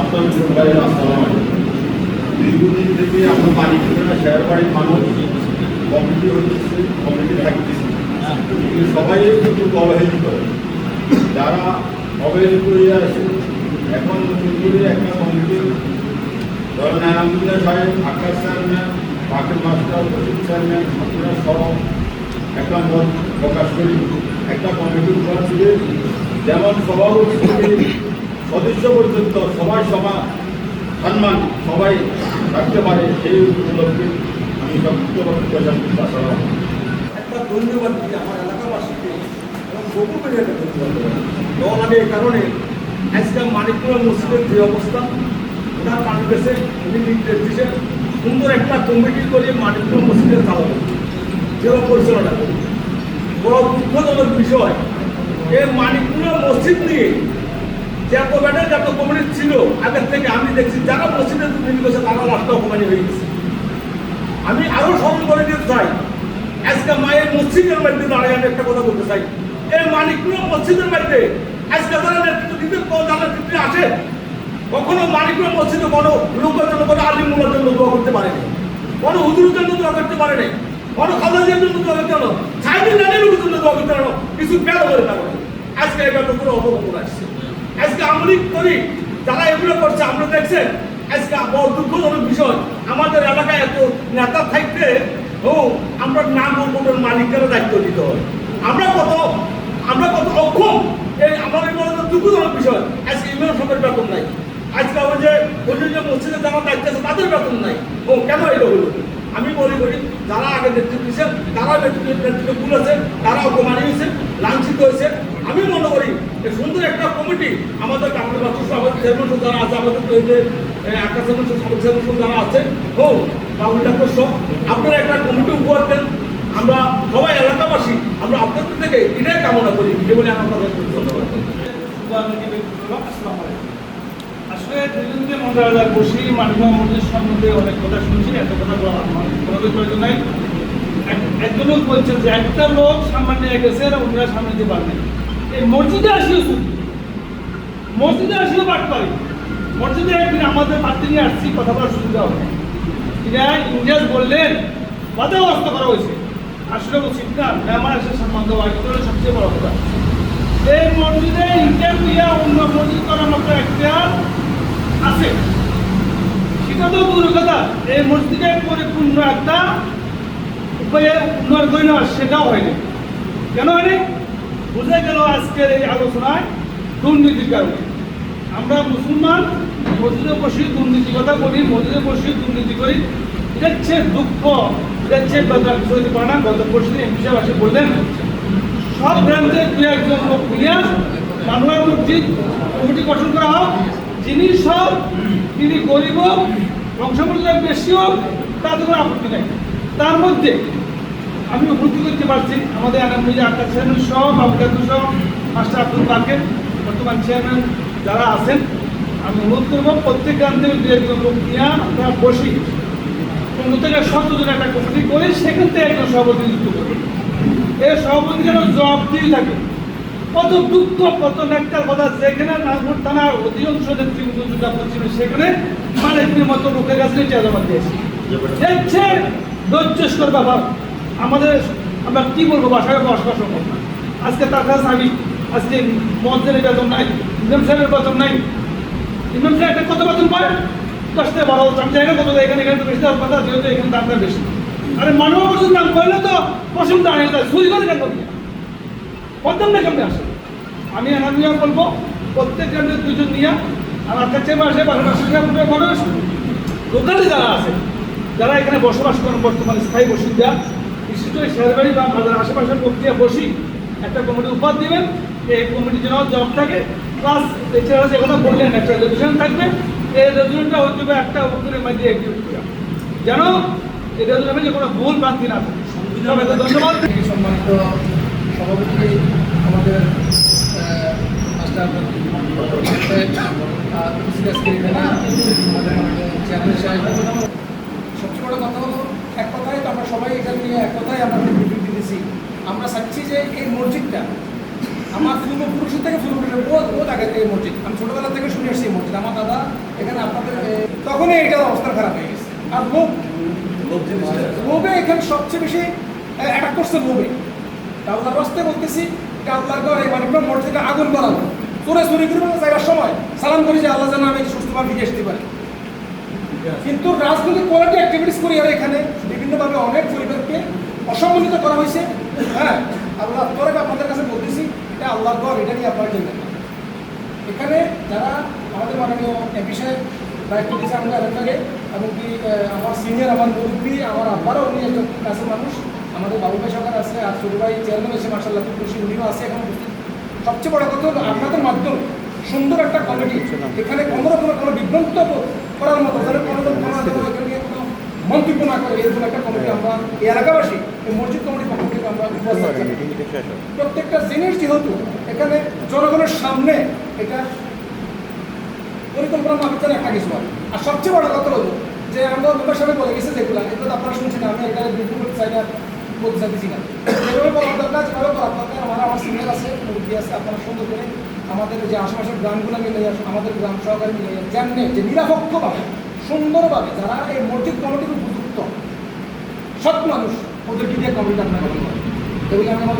আপনার ভাই আসসালাম দীর্ঘদিন থেকে আমরা বাড়ি থেকে না শেয়ার বাড়ির মানুষ কমিটি হচ্ছে, কমিটি থাকতেছে। সবাই কিন্তু অবহেলিত। যারা অবহেলিত হয়ে আছে, এখন নতুন করে একটা কমিটি, ধরেন আলহামদুলিল্লাহ সাহেব, Akash chairman Baker master Rashid chairman, আপনারা সহ একটা মত প্রকাশ করি। একটা কমিটি দিলে যেমন সভাপতি সদস্য পর্যন্ত সবাই সভা সম্মান সবাই রাখতে পারে সেই উপলক্ষে আমি একটা ধন্যবাদ আমার এলাকাবাসীকে এবং ধন্যবাদ এই কারণে আজকে মানিকপুর মসজিদের যে অবস্থা, ওনার বেছে উনি নির্দেশ সুন্দর একটা কমিটি করে মানিকপুর মসজিদের চালাবো যেরকম পরিচালনা করি বড় দুঃখজনক বিষয়, এই মানিকপুর মসজিদ নিয়ে যত ব্যাটার যত কমিটি ছিল। আগের থেকে আমি দেখছি, যারা মসজিদে দুর্নীতি করেছে তারা রাস্তা অপমানি হয়ে গেছে আমি আরও স্মরণ করে দিতে চাই। আজকে মায়ের মসজিদের মধ্যে দাঁড়িয়ে আমি একটা কথা বলতে চাই। এই মানিকপুর মসজিদের মধ্যে আজকে যারা নেতৃত্ব দিতে, যারা নেতৃত্বে আছে, কখনো মানিকপুর মসজিদে কোনো লোকের জন্য, কোনো আলিমুল্লার জন্য দোয়া করতে পারেনি কোনো হুজুরের জন্য দোয়া করতে পারেনি কোনো খালাজির জন্য দোয়া করতে পারো নানির জন্য দোয়া করতে পারো কিছু বেড় করে কারণে আজকে এই ব্যাপারে পুরো অবগত আসছে। আজকে আমলি করি, যারা এগুলো করছে, আমরা দেখছেন, আজকে বড় দুঃখজনক বিষয়। আমাদের এলাকায় এত নেতা থাকতে ও, আমরা নাম বলব মালিকের দায়িত্ব দিতে হয়। আমরা কত আমরা কত অক্ষম, এই আমাদের বড় দুঃখজনক বিষয়। আজকে ইমেল সবের বেতন নাই। আজকে ওই যে ওই যে যে মসজিদে যারা দায়িত্ব আছে, তাদের বেতন নাই। ও, কেন এটা হলো আমি মনে করি, যারা আগে নেতৃত্ব দিয়েছেন তারা নেতৃত্ব নেতৃত্ব তুলেছে তারা অপমানি হয়েছে, লাঞ্ছিত হয়েছে। আমি মনে করি সুন্দর একটা কমিটি আমাদের আমাদের বাচ্চা আমাদের চেয়ারম্যান যারা আছে, আমাদের আকাশ যারা আছে ও বাবুল ডাক্তার সব আপনারা একটা কমিটি উপহার দেন। আমরা সবাই এলাকাবাসী, আমরা আপনাদের থেকে এটাই কামনা করি। এই বলে আমার কথা আসলে মন্ত্রীর সম্বন্ধে অনেক কথা শুনছি কথা প্রয়োজন নাই। একজন লোক যে, একটা লোক সামনে গেছে, আর অন্যরা সামনে দিতে পারবে এই মসজিদে আসিও শুধু মসজিদে আসিও পাঠ পারি মসজিদে একদিন আমাদের পাত্রী নিয়ে আসছি, কথা বলার সুবিধা হবে এটা ইংরেজ বললেন বাধাগ্রস্ত করা হয়েছে। আসলে উচিত না। মেহমান এসে সম্মান দেওয়া সবচেয়ে বড় কথা। এই মসজিদে ইন্টারভিউ অন্য মসজিদ করার মতো একটা আছে। সেটা তো দূর কথা। এই মসজিদে পরিপূর্ণ একটা উপায়ে উন্নয়ন করে নেওয়া সেটাও হয়নি। কেন হয়নি? বুঝে গেল আজকের এই আলোচনায় দুর্নীতির কারণে। আমরা মুসলমান, মসজিদে বসে দুর্নীতি কথা বলি, মসজিদে বসে দুর্নীতি করি। হচ্ছে দুঃখ এটা হচ্ছে পানা গত পরশু এমপি সাহেব বললেন, সব ব্রাঞ্চের দু একজন লোক নিয়ে বাংলার মসজিদ কমিটি গঠন করা হোক। যিনি সব তিনি গরিব হোক বংশমূল্য বেশি হোক কোনো আপত্তি নেই। তার মধ্যে আমি উপলব্ধি করতে পারছি। আমাদের আগামী যে আটটা চেয়ারম্যান সহ বাবুকাতু সহ মাস্টার আব্দুল বাকের বর্তমান চেয়ারম্যান যারা আছেন, আমি অনুরোধ করব প্রত্যেক গ্রাম দু একজন লোক নিয়ে আমরা বসি। পনেরো থেকে একটা কমিটি করে সেখান থেকে একজন সভাপতি নিযুক্ত করি এই সভাপতি যেন জবাব দিয়ে থাকে। কত দুঃখ, কত নেকটার কথা যেখানে নাগপুর থানার অধিকাংশ নেতৃবৃন্দ যুদ্ধ করছিল সেখানে মালিকের মতো লোকের কাছে জবাব দিয়েছে। দেখছে ধৈর্যস্কর ব্যাপার আমাদের, আমরা কি বলব, বাসায় বসবাস সম্ভব না। আজকে তার কাছে আমি, আজকে মঞ্চের বেতন নাই, ইমাম সাহেবের বেতন নাই। ইমাম সাহেব একটা কত বেতন পায় দশ থেকে বারো আমি না কত এখানে এখানে বেশি দেওয়ার কথা, যেহেতু এখানে দামটা বেশি। আরে মানব বছর দাম করলে তো দাঁড়িয়ে যায় চুরি করে কেন কত না কেমনে আসে? আমি আনামিয়া বলব প্রত্যেক গ্রামের দুজন নিয়ে, আর আপনার চেয়ে মাসে পাশাপাশি মানুষ লোকালে যারা আছে, যারা এখানে বসবাস করেন বর্তমানে স্থায়ী বাসিন্দা বিশিষ্ট শেয়ারবাড়ি বা বাজার আশেপাশের প্রক্রিয়া বসি একটা কমিটি উপহার দিবেন এই কমিটি যেন জব থাকে প্লাস এছাড়া যে কথা বললেন একটা রেজলিউশন থাকবে এই রেজলিউশনটা হচ্ছে একটা মধ্যে এক্সিকিউট করা যেন এই রেজলিউশনে যে কোনো ভুল ভ্রান্তি না থাকে। ধন্যবাদ। সম্মানিত সভাপতি আমাদের চেয়ারম্যান সাহেব সবচেয়ে বড় কথা হলো এক কথায় তো আমরা সবাই এটা নিয়ে এক কথায় আমরা বিবৃতি দিতেছি। আমরা চাচ্ছি যে এই মসজিদটা আমার পূর্বপুরুষের থেকে পূর্বপুরুষের বহুত বহুত আগে থেকে মসজিদ। আমি ছোটবেলা থেকে শুনে এই মসজিদ। আমার দাদা এখানে আপনাদের তখনই এটার অবস্থা খারাপ হয়ে গেছে। আর লোক লোভে এখানে সবচেয়ে বেশি অ্যাটাক করছে লোভে। আল্লাহর রাস্তায় বলতেছি যে আল্লাহর ঘরে মানে মসজিদে আগুন করাবো চোরে চুরি করে সময় সালাম করি যে আল্লাহ যেন আমি সুস্থভাবে ফিরে আসতে পারি। কিন্তু রাজনৈতিক কোয়ালিটি অ্যাক্টিভিটিস করি আর এখানে। বিভিন্নভাবে অনেক পরিবারকে অসম্মানিত করা হয়েছে। হ্যাঁ আল্লাহ তরে আপনাদের কাছে বলতেছি, এটা আল্লাহ ঘর, এটা নিয়ে আপনারা চিন্তা এখানে যারা আমাদের মাননীয় এমপি সাহেব দায়িত্ব দিয়েছে আমাদের এলাকাকে এবং কি আমার সিনিয়র আমার মুরব্বী, আমার আব্বারও উনি একজন কাছের মানুষ। আমাদের বাবু ভাই সরকার আছে, আর ছোট ভাই চেয়ারম্যান এসে মার্শাল্লাহ খুব খুশি, উনিও আছে এখন সবচেয়ে বড় কথা আপনাদের মাধ্যমে সুন্দর একটা কমিটি এখানে কোনো রকমের কোনো বিভ্রান্ত করার মতো কোনো রকম কোনো এখানে মন্তব্য না করে এরকম একটা কমিটি আমরা এই এলাকাবাসী এই মসজিদ কমিটির পক্ষ থেকে আমরা প্রত্যেকটা জিনিস যেহেতু এখানে জনগণের সামনে এটা পরিকল্পনা মাফিকের একটা কিছু হয়। আর সবচেয়ে বড় কথা হলো যে আমরা মেম্বার সাহেব বলে গেছে যেগুলো এগুলো তো আপনারা শুনছেন আমি এটা বিদ্যুৎ করতে চাই না বলতে চাইতেছি না। যেভাবে বলার দরকার যেভাবে করার দরকার আমার আমার সিনিয়র আছে মুরব্বী আছে আপনারা সুন্দর করে আমাদের যে আশেপাশের গ্রামগুলো মিলে আমাদের গ্রাম সহকারে মিলে জানবে যে নিরপেক্ষভাবে, সুন্দরভাবে যারা এই মসজিদ কমিটির উপযুক্ত, সৎ মানুষ, ওদেরকে দিয়ে কমিটি পারে এগুলো আমি আমার